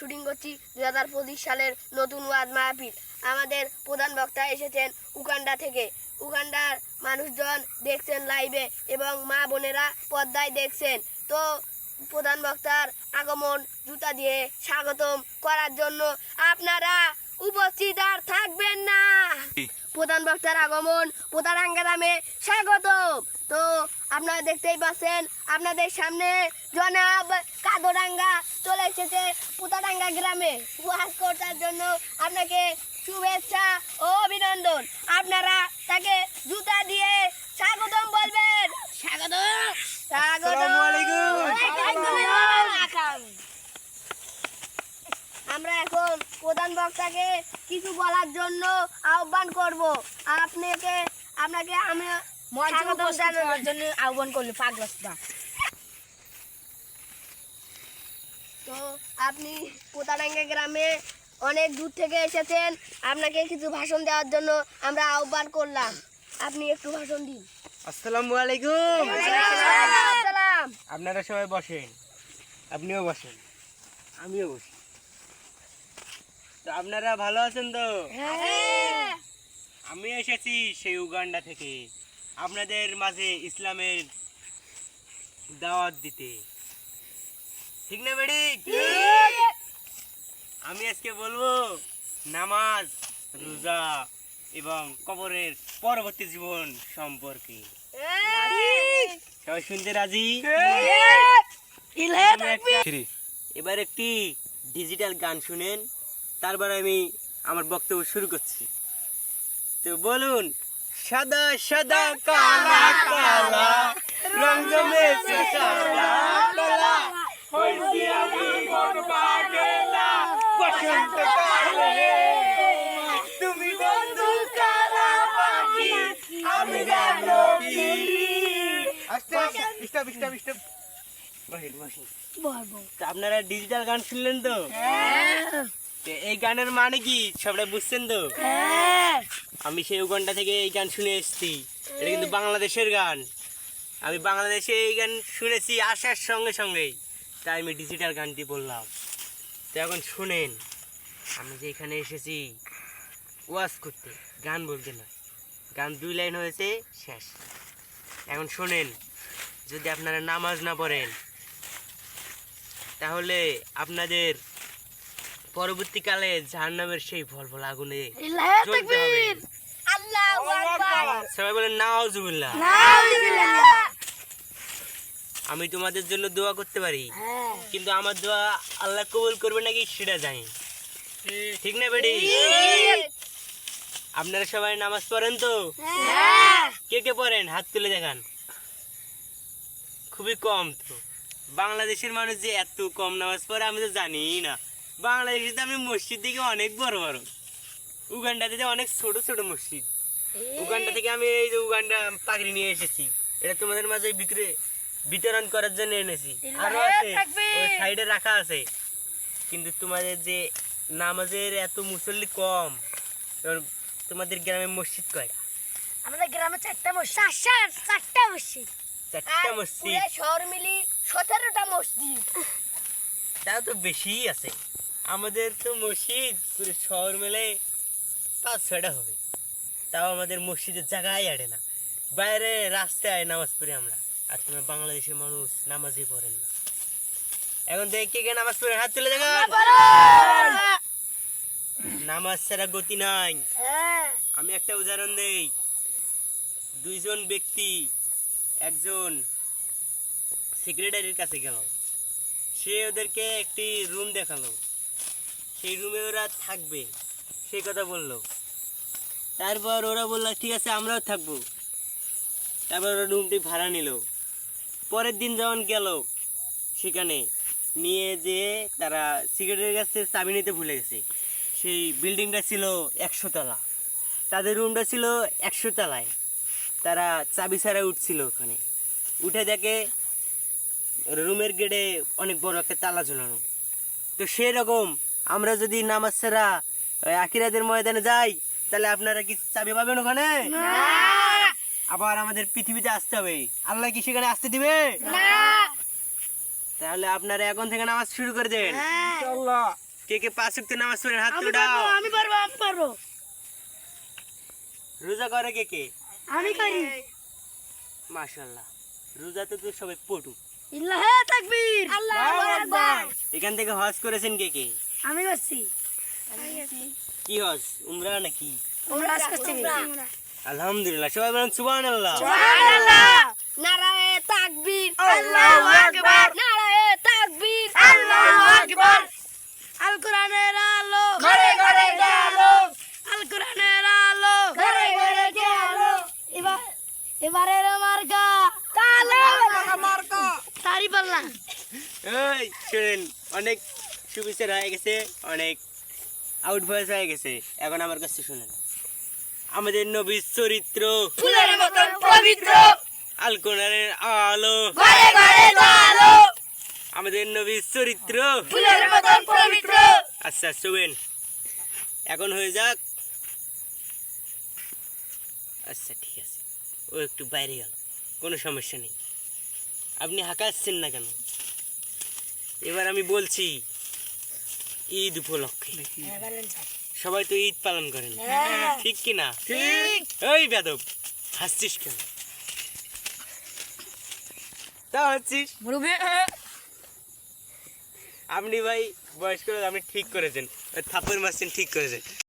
Shooting করছি দু হাজার পঁচিশ সালের নতুন ওয়াজ মাহফিল। আমাদের প্রধান বক্তা এসেছেন উগান্ডা থেকে। উগান্ডার মানুষজন দেখছেন লাইভে এবং মা বোনেরা পর্দায় দেখছেন। তো প্রধান বক্তার আগমন জুতা দিয়ে স্বাগতম করার জন্য আপনারা উপস্থিত আর থাকবেন না। প্রধান বক্তার আগমন প্রধান নামে স্বাগতম। তো আপনারা দেখতেই পাচ্ছেন আপনাদের সামনে জনাব কাদোরাঙ্গা চলে এসেছে পুতাডাঙ্গা গ্রামে। ওয়াজ করার জন্য আপনাকে শুভেচ্ছা ও অভিনন্দন। আপনারা তাকে জুতা দিয়ে স্বাগতম বলবেন। স্বাগতম। স্বাগতম। আমরা এখন প্রধান বক্তাকে কিছু বলার জন্য আহ্বান করব। আপনাকে আপনাকে আমি জন্য আহ্বান করল পাগলসটা তো আপনি গ্রামে অনেক দূর থেকে এসেছেন আপনাকে কিছু ভাষণ দেওয়ার জন্য আমরা আহ্বান করলাম। আপনি একটু ভাষণ দিন। আসসালামু আলাইকুম। আপনারা সবাই বসেন। আপনিও বসেন। আমিও বসি। তো আপনারা ভালো আছেন তো? হ্যাঁ। আমি এসেছি সেই উগান্ডা থেকে। আপনাদের মাঝে ইসলামের দাওয়াত দিতে। ঠিক না বেড়ি? আমি আজকে বলব নামাজ রোজা এবং কবরের পরবর্তী জীবন সম্পর্কে। সবাই শুনতে রাজি? এবার একটি ডিজিটাল গান শুনেন তারপর আমি আমার বক্তব্য শুরু করছি। তো বলুন সাদা সাদা কালা কালা রং জমেছে সাদা কালা। হইছি আমি বসন্ত কালে। তুমি বন্ধু কালা পাখি আমি জানো কি। স্টপ স্টপ স্টপ আপনারা ডিজিটাল গান শুনলেন তো? তো এই গানের মানে কি? সবাই বুঝছেন তো? আমি সেই উগান্ডা থেকে এই গান শুনে এসেছি। এটা কিন্তু বাংলাদেশের গান। আমি বাংলাদেশে এই গান শুনেছি আসার সঙ্গে সঙ্গেই। তাই আমি ডিজিটাল গানটি বললাম। তো এখন শুনেন আমি যে এখানে এসেছি ওয়াজ করতে গান বলতে না গান দুই লাইন হয়েছে শেষ। এখন শোনেন যদি আপনারা নামাজ না পড়েন তাহলে আপনাদের পরবর্তীকালে জাহান্নামের সেই ভল ভল আগুনে সবাই বলেন নাউজুবিল্লাহ। আমি তোমাদের জন্য দোয়া করতে পারি কিন্তু আমার দোয়া আল্লাহ কবুল করবে নাকি সেটা জানি। ঠিক না বেডি আপনারা সবাই নামাজ পড়েন তো? কে কে পড়েন? হাত তুলে দেখান। খুবই কম তো। বাংলাদেশের মানুষ যে এত কম নামাজ পড়ে আমি তো জানি না। বাংলাদেশে আমি মসজিদ দেখি অনেক বড় বড়। উগান্ডাতে যে অনেক ছোট ছোট মসজিদ। উগান্ডা থেকে আমি এই যে উগান্ডা পাখরি নিয়ে এসেছি। এটা তোমাদের মাঝে বিক্রি বিতরণ করার জন্য এনেছি। আরও আছে ওই সাইডে রাখা আছে। কিন্তু তোমাদের যে নামাজের এত মুসল্লি কম তোমাদের গ্রামে মসজিদ কয়টা? আমাদের গ্রামে চারটা মসজিদ চারটা মসজিদ। চারটা মসজিদ? শহর মিলি সতেরোটা মসজিদ। তাও তো বেশিই আছে। আমাদের তো মসজিদ পুরো শহর মেলে পাঁচ ছয়টা হবে। তাও আমাদের মসজিদের জায়গায় আড়ে না। বাইরে রাস্তায় নামাজ পড়ি আমরা। আর তোমরা বাংলাদেশের মানুষ নামাজই পড়েন না। এখন দেখে কে কে নামাজ পড়ে হাত তুলে দেখান নামাজ ছাড়া গতি নাই। আমি একটা উদাহরণ দেই। দুইজন ব্যক্তি একজন সেক্রেটারির কাছে গেল। সে ওদেরকে একটি রুম দেখাল। সেই রুমে ওরা থাকবে। সেই কথা বলল। তারপর ওরা বলল, ঠিক আছে, আমরাও থাকব। তারপর ওরা রুমটি ভাড়া নিল। পরের দিন যখন গেল সেখানে, নিয়ে যে তারা সিগারেটের কাছে চাবি নিতে ভুলে গেছে। সেই বিল্ডিংটা ছিল একশো তলা। তাদের রুমটা ছিল একশো তলায়। তারা চাবি ছাড়া উঠছিল ওখানে। উঠে দেখে রুমের গেটে অনেক বড় একটা তালা ঝুলানো। তো সেরকম আমরা যদি নামাজ ছাড়া ওই আখিরাতের ময়দানে যাই তাহলে আপনারা কি চাবি পাবেন ওখানে? আবার আমাদের পৃথিবীতে আসতে হবে। আল্লাহ কি সেখানে আসতে দিবে? তাহলে আপনারা এখন থেকে নামাজ শুরু করে দেন। কে কে পাঁচ ওয়াক্ত নামাজ পড়েন হাত আমি উঠাও পারব আমি পারব আমি পারব। রোজা করে কে কে? আমি করি। মাশাল্লাহ রোজাতে তো সবাই পটু ইল্লাহ তাকবীর। আল্লাহু আকবার। এখান থেকে হজ করেছেন কে কে? আমি করছি কি হজ উমরা নাকি? ওমরা করছি আলহামদুলিল্লাহ সবাই বলেন সুবহানাল্লাহ। সুবহানাল্লাহ। নারায়ে তাকবীর। আল্লাহু আকবার। নারায়ে তাকবীর। আল্লাহু আকবার। আল কোরআনের আলো। ঘরে ঘরে গেলো। আল কোরআনের আলো। ঘরে ঘরে গেলো। এবার এবারের মার্কা। কালো মার্কা। তারি পাল্লা। এই শুনেন। অনেক সুবিচার হয়ে গেছে অনেক আউট ভয়েস হয়ে গেছে। এখন আমার কাছে শুনেন। আমাদের নবীর চরিত্র। ফুলের মতন পবিত্র। আল আলো। ঘরে ঘরে গেলো আমাদের নবীর চরিত্র। ফুলের মতন পবিত্র। আচ্ছা শুবেন এখন হয়ে যাক। আচ্ছা ঠিক আছে। ও একটু বাইরে গেল। কোনো সমস্যা নেই। আপনি হাঁকাচ্ছেন না কেন? এবার আমি বলছি ঈদ উপলক্ষে। সবাই তো ঈদ পালন করেন। ঠিক কি না? ওই বেদব হাসছিস কেন? তা হাসছিস? আপনি ভাই বয়স্ক আপনি ঠিক করেছেন। থাপ্পড় মারছেন ঠিক করেছেন।